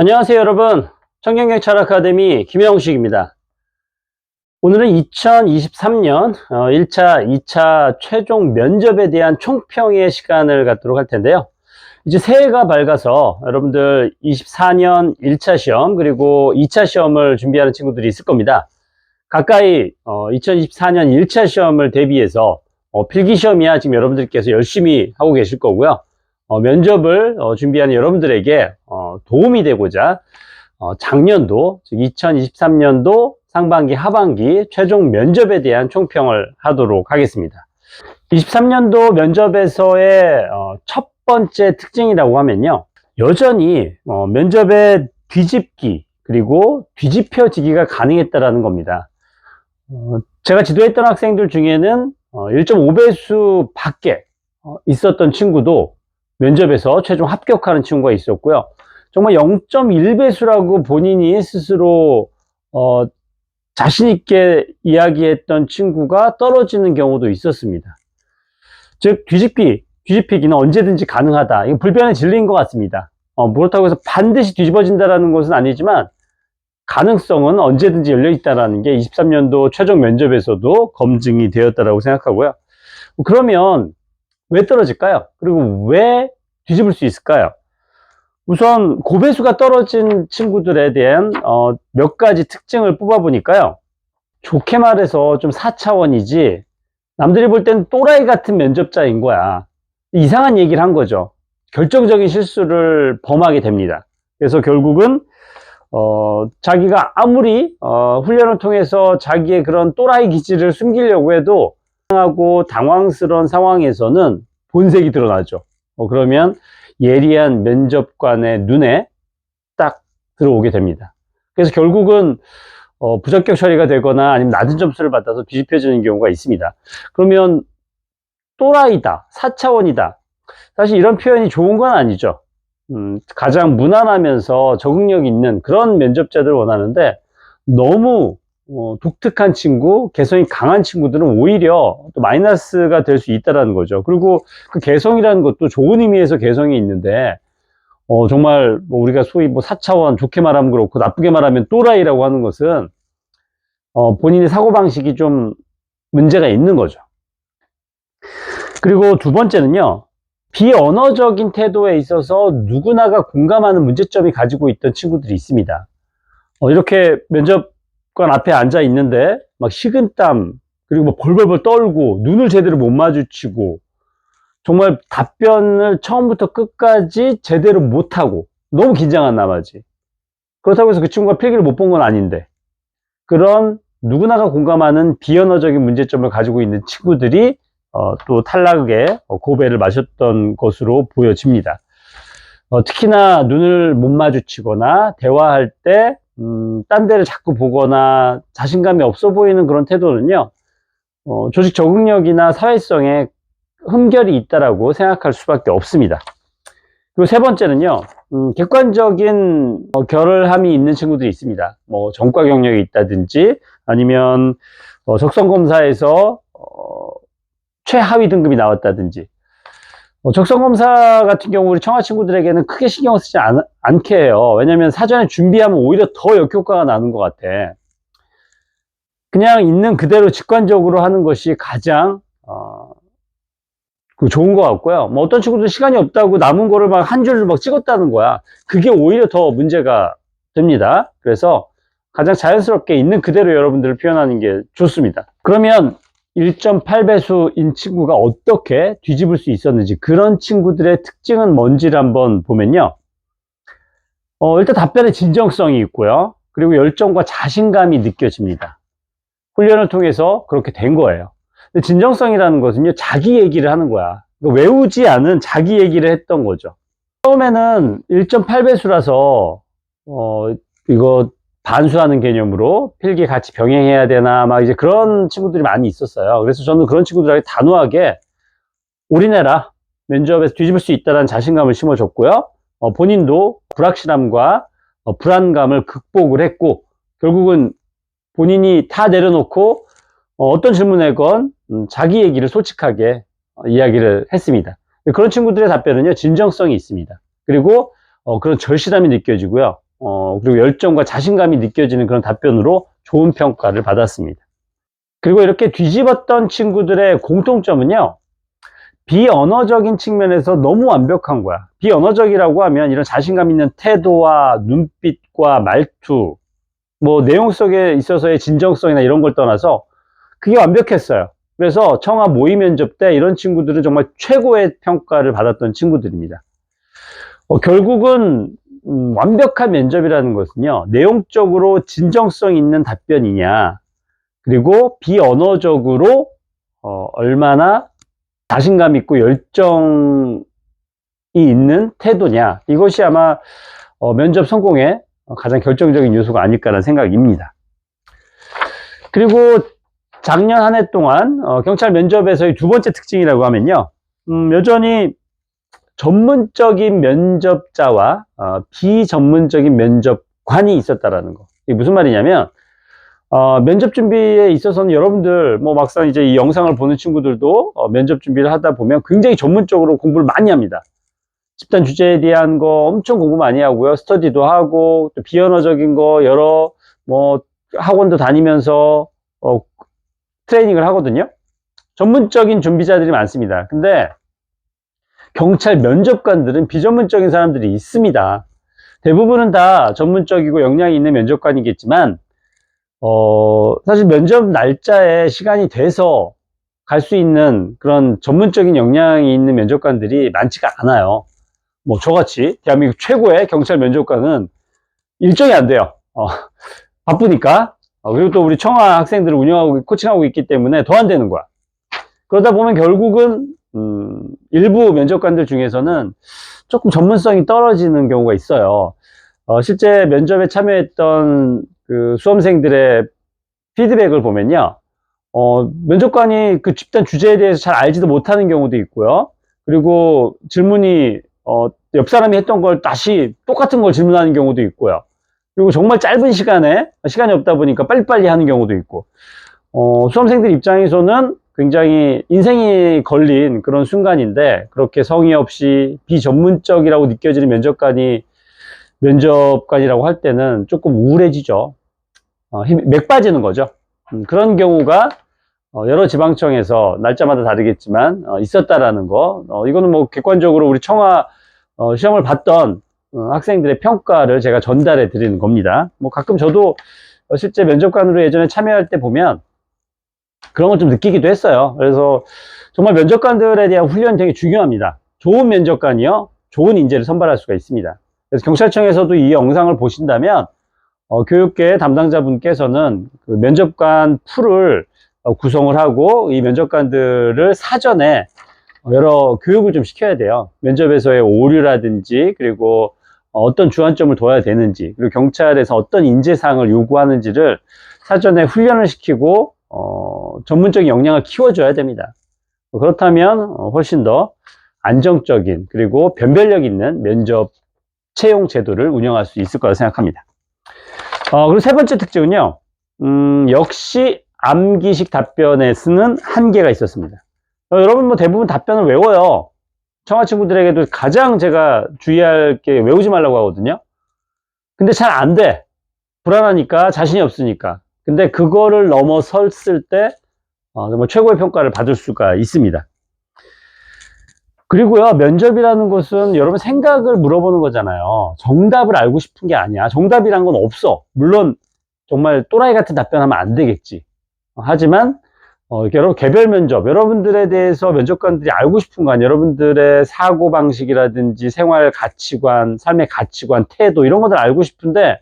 안녕하세요 여러분. 청경경찰 아카데미 김영식입니다. 오늘은 2023년 1차 2차 최종 면접에 대한 총평의 시간을 갖도록 할 텐데요. 이제 새해가 밝아서 여러분들 24년 1차 시험 그리고 2차 시험을 준비하는 친구들이 있을 겁니다. 가까이 2024년 1차 시험을 대비해서 어, 필기 시험이야 지금 여러분들께서 열심히 하고 계실 거고요. 어, 면접을 어, 준비하는 여러분들에게 어, 도움이 되고자 어, 작년도 즉 2023년도 상반기 하반기 최종 면접에 대한 총평을 하도록 하겠습니다. 23년도 면접에서의 어, 첫 번째 특징이라고 하면요. 여전히 어, 면접의 뒤집기 그리고 뒤집혀지기가 가능했다라는 겁니다. 어, 제가 지도했던 학생들 중에는 어, 1.5배수 밖에 어, 있었던 친구도 면접에서 최종 합격하는 친구가 있었고요. 정말 0.1배수라고 본인이 스스로 어, 자신 있게 이야기했던 친구가 떨어지는 경우도 있었습니다. 즉 뒤집기, 뒤집히기는 언제든지 가능하다. 이거 불변의 진리인 것 같습니다. 어, 그렇다고 해서 반드시 뒤집어진다는 것은 아니지만 가능성은 언제든지 열려 있다는 게 23년도 최종 면접에서도 검증이 되었다고 생각하고요. 그러면 왜 떨어질까요? 그리고 왜 뒤집을 수 있을까요? 우선 고배수가 떨어진 친구들에 대한 어, 몇 가지 특징을 뽑아보니까요. 좋게 말해서 좀 4차원이지 남들이 볼 땐 또라이 같은 면접자인 거야. 이상한 얘기를 한 거죠. 결정적인 실수를 범하게 됩니다. 그래서 결국은 어, 자기가 아무리 어, 훈련을 통해서 자기의 그런 또라이 기질을 숨기려고 해도 하고 당황스러운 상황에서는 본색이 드러나죠. 어, 그러면 예리한 면접관의 눈에 딱 들어오게 됩니다. 그래서 결국은 어, 부적격 처리가 되거나 아니면 낮은 점수를 받아서 뒤집혀지는 경우가 있습니다. 그러면 또라이다, 사차원이다. 사실 이런 표현이 좋은 건 아니죠. 음, 가장 무난하면서 적응력 있는 그런 면접자들을 원하는데 너무 어, 독특한 친구, 개성이 강한 친구들은 오히려 또 마이너스가 될 수 있다는 거죠. 그리고 그 개성이라는 것도 좋은 의미에서 개성이 있는데, 어, 정말 뭐 우리가 소위 뭐 4차원 좋게 말하면 그렇고 나쁘게 말하면 또라이라고 하는 것은, 어, 본인의 사고방식이 좀 문제가 있는 거죠. 그리고 두 번째는요, 비언어적인 태도에 있어서 누구나가 공감하는 문제점이 가지고 있던 친구들이 있습니다. 어, 이렇게 면접 관 앞에 앉아 있는데 막 식은땀 그리고 뭐 벌벌벌 떨고 눈을 제대로 못 마주치고 정말 답변을 처음부터 끝까지 제대로 못하고 너무 긴장한 나머지 그렇다고 해서 그 친구가 필기를 못 본 건 아닌데 그런 누구나가 공감하는 비언어적인 문제점을 가지고 있는 친구들이 어, 또 탈락의 고배를 마셨던 것으로 보여집니다. 어, 특히나 눈을 못 마주치거나 대화할 때 음, 딴 데를 자꾸 보거나 자신감이 없어 보이는 그런 태도는요, 어, 조직 적응력이나 사회성에 흠결이 있다라고 생각할 수밖에 없습니다. 그리고 세 번째는요, 음, 객관적인 어, 결함이 있는 친구들이 있습니다. 뭐, 전과 경력이 있다든지, 아니면, 어, 적성 검사에서, 어, 최하위 등급이 나왔다든지, 어, 적성검사 같은 경우 우리 청아 친구들에게는 크게 신경 쓰지 않, 않게 해요. 왜냐면 사전에 준비하면 오히려 더 역효과가 나는 것 같아. 그냥 있는 그대로 직관적으로 하는 것이 가장 어, 그 좋은 것 같고요. 뭐 어떤 친구들 시간이 없다고 남은 거를 막 한 줄을 막 찍었다는 거야. 그게 오히려 더 문제가 됩니다. 그래서 가장 자연스럽게 있는 그대로 여러분들을 표현하는 게 좋습니다. 그러면 1.8배수인 친구가 어떻게 뒤집을 수 있었는지 그런 친구들의 특징은 뭔지를 한번 보면요. 어, 일단 답변에 진정성이 있고요. 그리고 열정과 자신감이 느껴집니다. 훈련을 통해서 그렇게 된 거예요. 근데 진정성이라는 것은요, 자기 얘기를 하는 거야. 그러니까 외우지 않은 자기 얘기를 했던 거죠. 처음에는 1.8배수라서, 어, 이거 반수하는 개념으로 필기 같이 병행해야 되나 막 이제 그런 친구들이 많이 있었어요. 그래서 저는 그런 친구들에게 단호하게 올인해라. 면접에서 뒤집을 수 있다는 자신감을 심어줬고요. 어, 본인도 불확실함과 어, 불안감을 극복을 했고 결국은 본인이 다 내려놓고 어, 떤 질문에건 음, 자기 얘기를 솔직하게 어, 이야기를 했습니다. 그런 친구들의 답변은요 진정성이 있습니다. 그리고 어, 그런 절실함이 느껴지고요. 어, 그리고 열정과 자신감이 느껴지는 그런 답변으로 좋은 평가를 받았습니다. 그리고 이렇게 뒤집었던 친구들의 공통점은요, 비언어적인 측면에서 너무 완벽한 거야. 비언어적이라고 하면 이런 자신감 있는 태도와 눈빛과 말투, 뭐 내용 속에 있어서의 진정성이나 이런 걸 떠나서 그게 완벽했어요. 그래서 청아 모의 면접 때 이런 친구들은 정말 최고의 평가를 받았던 친구들입니다. 어, 결국은 음, 완벽한 면접이라는 것은요, 내용적으로 진정성 있는 답변이냐, 그리고 비언어적으로 어, 얼마나 자신감 있고 열정이 있는 태도냐, 이것이 아마 어, 면접 성공의 가장 결정적인 요소가 아닐까라는 생각입니다. 그리고 작년 한 해 동안 어, 경찰 면접에서의 두 번째 특징이라고 하면요, 음, 여전히 전문적인 면접자와 어, 비전문적인 면접관이 있었다라는 거. 이게 무슨 말이냐면 어, 면접 준비에 있어서는 여러분들 뭐 막상 이제 이 영상을 보는 친구들도 어, 면접 준비를 하다 보면 굉장히 전문적으로 공부를 많이 합니다. 집단 주제에 대한 거 엄청 공부 많이 하고요. 스터디도 하고 또 비언어적인 거 여러 뭐 학원도 다니면서 어, 트레이닝을 하거든요. 전문적인 준비자들이 많습니다. 근데 경찰 면접관들은 비전문적인 사람들이 있습니다. 대부분은 다 전문적이고 역량이 있는 면접관이겠지만, 어, 사실 면접 날짜에 시간이 돼서 갈 수 있는 그런 전문적인 역량이 있는 면접관들이 많지가 않아요. 뭐, 저같이 대한민국 최고의 경찰 면접관은 일정이 안 돼요. 어, 바쁘니까. 어, 그리고 또 우리 청아 학생들을 운영하고, 코칭하고 있기 때문에 더 안 되는 거야. 그러다 보면 결국은 음, 일부 면접관들 중에서는 조금 전문성이 떨어지는 경우가 있어요. 어, 실제 면접에 참여했던 그 수험생들의 피드백을 보면요. 어, 면접관이 그 집단 주제에 대해서 잘 알지도 못하는 경우도 있고요. 그리고 질문이, 어, 옆 사람이 했던 걸 다시 똑같은 걸 질문하는 경우도 있고요. 그리고 정말 짧은 시간에, 시간이 없다 보니까 빨리빨리 하는 경우도 있고, 어, 수험생들 입장에서는 굉장히 인생이 걸린 그런 순간인데 그렇게 성의 없이 비전문적이라고 느껴지는 면접관이 면접관이라고 할 때는 조금 우울해지죠. 어, 힘, 맥 빠지는 거죠. 음, 그런 경우가 어, 여러 지방청에서 날짜마다 다르겠지만 어, 있었다라는 거. 어, 이거는 뭐 객관적으로 우리 청와 어, 시험을 봤던 어, 학생들의 평가를 제가 전달해 드리는 겁니다. 뭐 가끔 저도 어, 실제 면접관으로 예전에 참여할 때 보면 그런 걸 좀 느끼기도 했어요. 그래서 정말 면접관들에 대한 훈련이 되게 중요합니다. 좋은 면접관이요. 좋은 인재를 선발할 수가 있습니다. 그래서 경찰청에서도 이 영상을 보신다면 어, 교육계 담당자분께서는 그 면접관 풀을 어, 구성을 하고 이 면접관들을 사전에 여러 교육을 좀 시켜야 돼요. 면접에서의 오류라든지 그리고 어떤 주안점을 둬야 되는지 그리고 경찰에서 어떤 인재상을 요구하는지를 사전에 훈련을 시키고 어, 전문적인 역량을 키워줘야 됩니다. 그렇다면 어, 훨씬 더 안정적인 그리고 변별력 있는 면접 채용 제도를 운영할 수 있을 거라 생각합니다. 어, 그리고 세 번째 특징은요, 음, 역시 암기식 답변에 쓰는 한계가 있었습니다. 어, 여러분 뭐 대부분 답변을 외워요. 청아 친구들에게도 가장 제가 주의할 게 외우지 말라고 하거든요. 근데 잘 안 돼. 불안하니까 자신이 없으니까. 근데 그거를 넘어섰을 때 어, 최고의 평가를 받을 수가 있습니다. 그리고요, 면접이라는 것은 여러분 생각을 물어보는 거잖아요. 정답을 알고 싶은 게 아니야. 정답이란 건 없어. 물론 정말 또라이 같은 답변하면 안 되겠지. 하지만 어, 여러분 개별 면접, 여러분들에 대해서 면접관들이 알고 싶은 건 여러분들의 사고 방식이라든지 생활 가치관, 삶의 가치관, 태도 이런 것들 알고 싶은데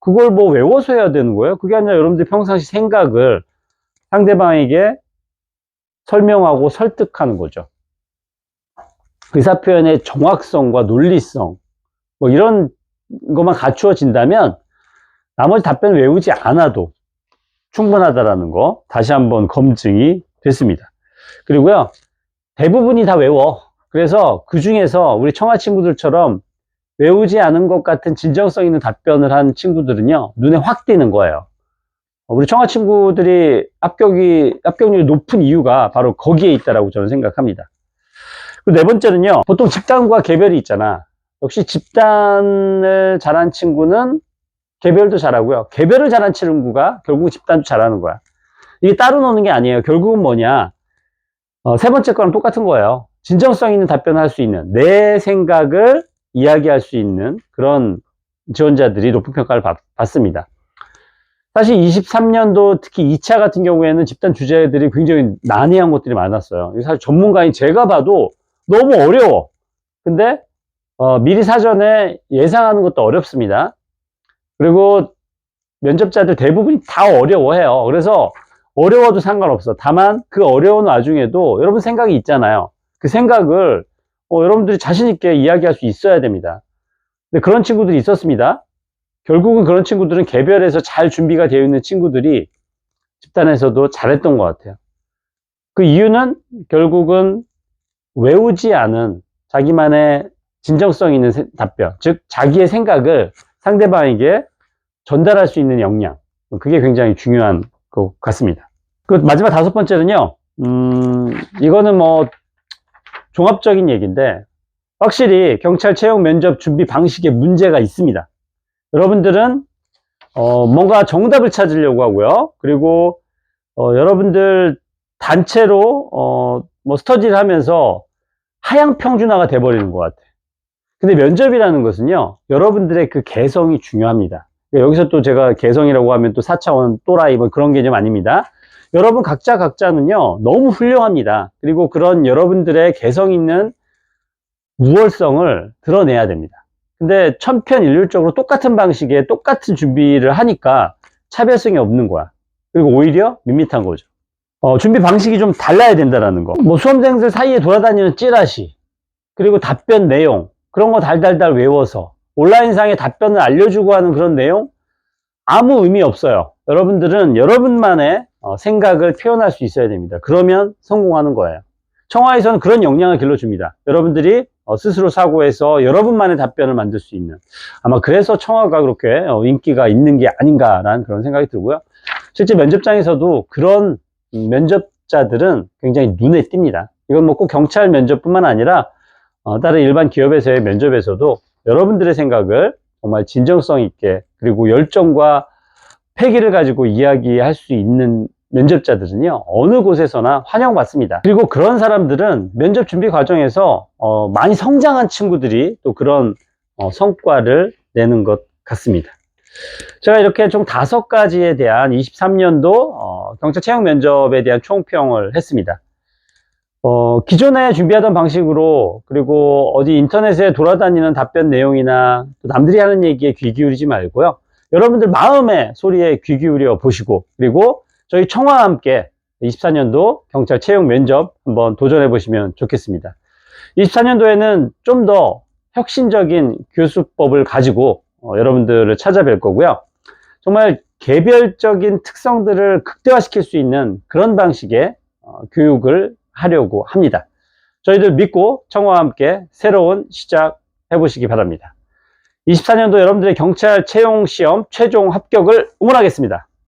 그걸 뭐 외워서 해야 되는 거예요? 그게 아니라 여러분들 평상시 생각을 상대방에게 설명하고 설득하는 거죠. 의사표현의 정확성과 논리성, 뭐 이런 것만 갖추어진다면 나머지 답변 외우지 않아도 충분하다라는 거 다시 한번 검증이 됐습니다. 그리고요, 대부분이 다 외워. 그래서 그 중에서 우리 청아 친구들처럼 외우지 않은 것 같은 진정성 있는 답변을 한 친구들은요, 눈에 확 띄는 거예요. 우리 청아 친구들이 합격이, 합격률이 높은 이유가 바로 거기에 있다라고 저는 생각합니다. 네 번째는요, 보통 직장과 개별이 있잖아. 역시 집단을 잘한 친구는 개별도 잘하고요. 개별을 잘한 친구가 결국 집단도 잘하는 거야. 이게 따로 노는 게 아니에요. 결국은 뭐냐. 어, 세 번째 거랑 똑같은 거예요. 진정성 있는 답변을 할 수 있는 내 생각을 이야기할 수 있는 그런 지원자들이 높은 평가를 받, 받습니다. 사실 23년도 특히 2차 같은 경우에는 집단 주제들이 굉장히 난해한 것들이 많았어요. 사실 전문가인 제가 봐도 너무 어려워. 근데 어, 미리 사전에 예상하는 것도 어렵습니다. 그리고 면접자들 대부분이 다 어려워해요. 그래서 어려워도 상관없어. 다만 그 어려운 와중에도 여러분 생각이 있잖아요. 그 생각을 어, 여러분들이 자신있게 이야기할 수 있어야 됩니다. 근데 그런 친구들이 있었습니다. 결국은 그런 친구들은 개별해서 잘 준비가 되어 있는 친구들이 집단에서도 잘했던 것 같아요. 그 이유는 결국은 외우지 않은 자기만의 진정성 있는 세- 답변, 즉 자기의 생각을 상대방에게 전달할 수 있는 역량, 그게 굉장히 중요한 것 같습니다. 그 마지막 다섯 번째는요, 음, 이거는 뭐 종합적인 얘기인데 확실히 경찰 채용 면접 준비 방식에 문제가 있습니다. 여러분들은 어, 뭔가 정답을 찾으려고 하고요. 그리고 어, 여러분들 단체로 어, 뭐 스터디를 하면서 하향 평준화가 돼버리는 것 같아요. 근데 면접이라는 것은요, 여러분들의 그 개성이 중요합니다. 여기서 또 제가 개성이라고 하면 또 4차원 또라이 뭐 그런 개념 아닙니다. 여러분 각자 각자는요, 너무 훌륭합니다. 그리고 그런 여러분들의 개성 있는 우월성을 드러내야 됩니다. 근데 천편일률적으로 똑같은 방식의 똑같은 준비를 하니까 차별성이 없는 거야. 그리고 오히려 밋밋한 거죠. 어, 준비 방식이 좀 달라야 된다라는 거. 뭐 수험생들 사이에 돌아다니는 찌라시, 그리고 답변 내용, 그런 거 달달달 외워서 온라인상에 답변을 알려주고 하는 그런 내용 아무 의미 없어요. 여러분들은 여러분만의 어, 생각을 표현할 수 있어야 됩니다. 그러면 성공하는 거예요. 청와에서는 그런 역량을 길러줍니다. 여러분들이 어, 스스로 사고해서 여러분만의 답변을 만들 수 있는 아마 그래서 청와가 그렇게 어, 인기가 있는 게 아닌가라는 그런 생각이 들고요. 실제 면접장에서도 그런 음, 면접자들은 굉장히 눈에 띕니다. 이건 뭐 꼭 경찰 면접뿐만 아니라 어, 다른 일반 기업에서의 면접에서도 여러분들의 생각을 정말 진정성 있게 그리고 열정과 패기를 가지고 이야기할 수 있는 면접자들은요 어느 곳에서나 환영받습니다. 그리고 그런 사람들은 면접 준비 과정에서 어, 많이 성장한 친구들이 또 그런 어, 성과를 내는 것 같습니다. 제가 이렇게 총 다섯 가지에 대한 23년도 어, 경찰 채용 면접에 대한 총평을 했습니다 어, 기존에 준비하던 방식으로 그리고 어디 인터넷에 돌아다니는 답변 내용이나 또 남들이 하는 얘기에 귀 기울이지 말고요. 여러분들 마음의 소리에 귀 기울여 보시고 그리고 저희 청와와 함께 24년도 경찰 채용 면접 한번 도전해 보시면 좋겠습니다. 24년도에는 좀 더 혁신적인 교수법을 가지고 어, 여러분들을 찾아뵐 거고요. 정말 개별적인 특성들을 극대화시킬 수 있는 그런 방식의 어, 교육을 하려고 합니다. 저희들 믿고 청와와 함께 새로운 시작 해보시기 바랍니다. 24년도 여러분들의 경찰 채용 시험 최종 합격을 응원하겠습니다.